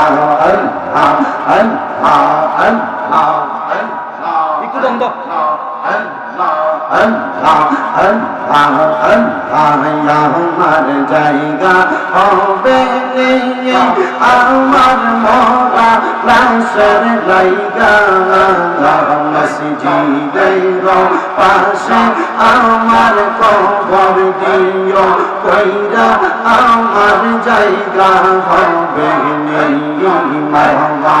আল্লাহ আল্লাহ আল্লাহ একটু দম দাও আমার জায়গা হবে আমার মরা লাশের লাইগা মসজিদের পাশে আমার কবর দিও কইরা আমার জায়গা হবে মারবা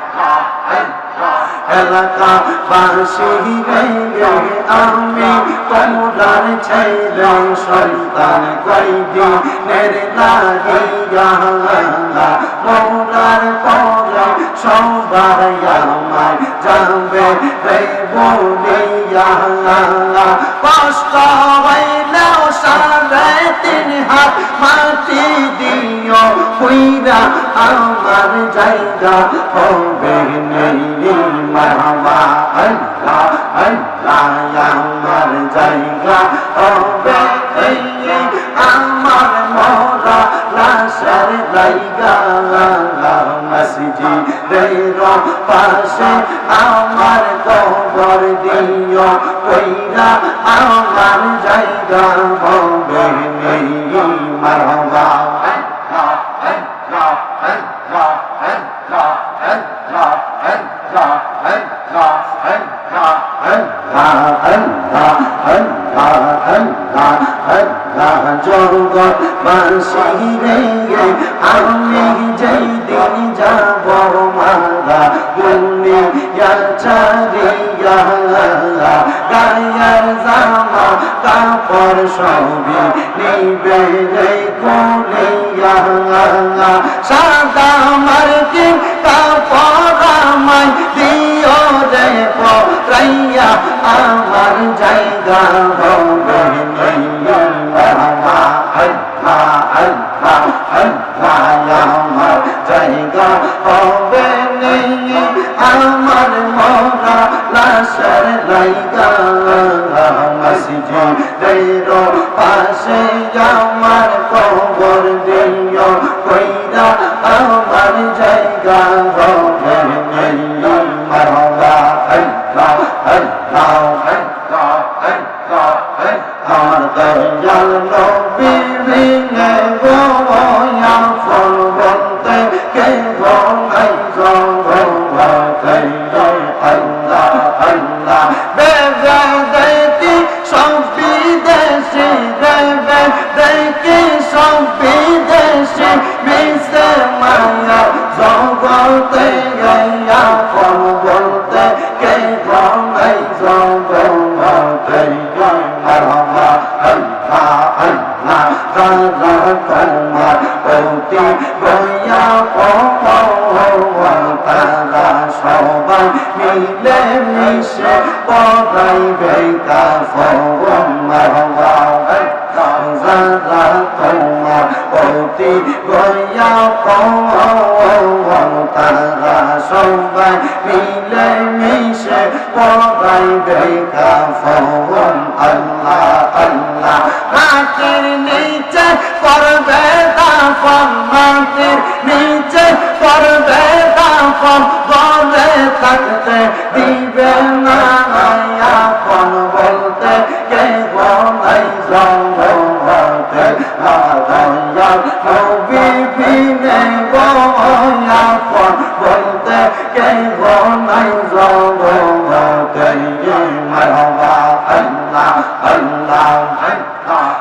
এলাকা বাসি রে আমি তোমরার ছেলে, সন্তান কয়দিনের লাগিয়া মোরার পরে সবাই আমায় যাবে রে বলিয়া। কষ্ট হইলেও সাড়ে তিন হাত মাটি দিও কইরা আমার জায়গা হবে নেই মারহাবা আল্লাহ আল্লাহ, আমার জায়গা হবে আমার মরা লাশের জায়গা মসজিদের পাশে আমার কবর দিও। কইরা আমার জায়গা হবে নেই মারহাবা জগৎ বাসি রে আমি যেই দিন যাব মারা দুনিয়া চারিয়া গায়ের জামা কাপড় সবই নিবে কুলিয়া সাদা মার্কিন কাপড় আমায় দিও রে পরাইয়া, আমার জায়গা হবে আমার জায়গা হবে নেই, আমার মরা লাশের লাইগা মসজিদের পাশে আমার কবর দিও, কইরা আমার জায়গা হবে আমার দয়াল নবী বিনে গোয়া ফল আল্লাহ বেজা দেখি সব বিদেশি দেবে দেখি সব বিদেশি মিশে মায়া জগতে গয়া। অতি গয়া তারা সবাই মিলে মিশে কাফন মারহাবা যারা তোমার অতি গয়া তারা সবাই মিলে মিশে পড়াইবে কাফন আল্লাহ আল্লাহ। মাটির নিচে করবে মাটির নিচে করবে দাফন, বলে থাকতে দিবে না আপন বলতে কে বলাই জঙ্গলতে লাগাইয়া নবী বিনে বয়াপন বলতে কে বলাই জঙ্গলতে মারবা আল্লাহ আল্লাহ।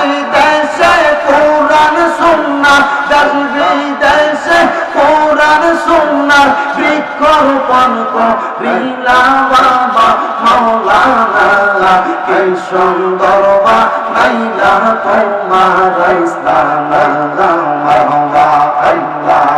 বিদেশে কোরআন সুন্না দেশ বিদেশে কোরআন সুন্না বৃক্ষরোপণ করিলা বাবা মাওলানা কি সুন্দর বা লাইলা তোমার ইসলাম আল্লাহ আল্লাহ।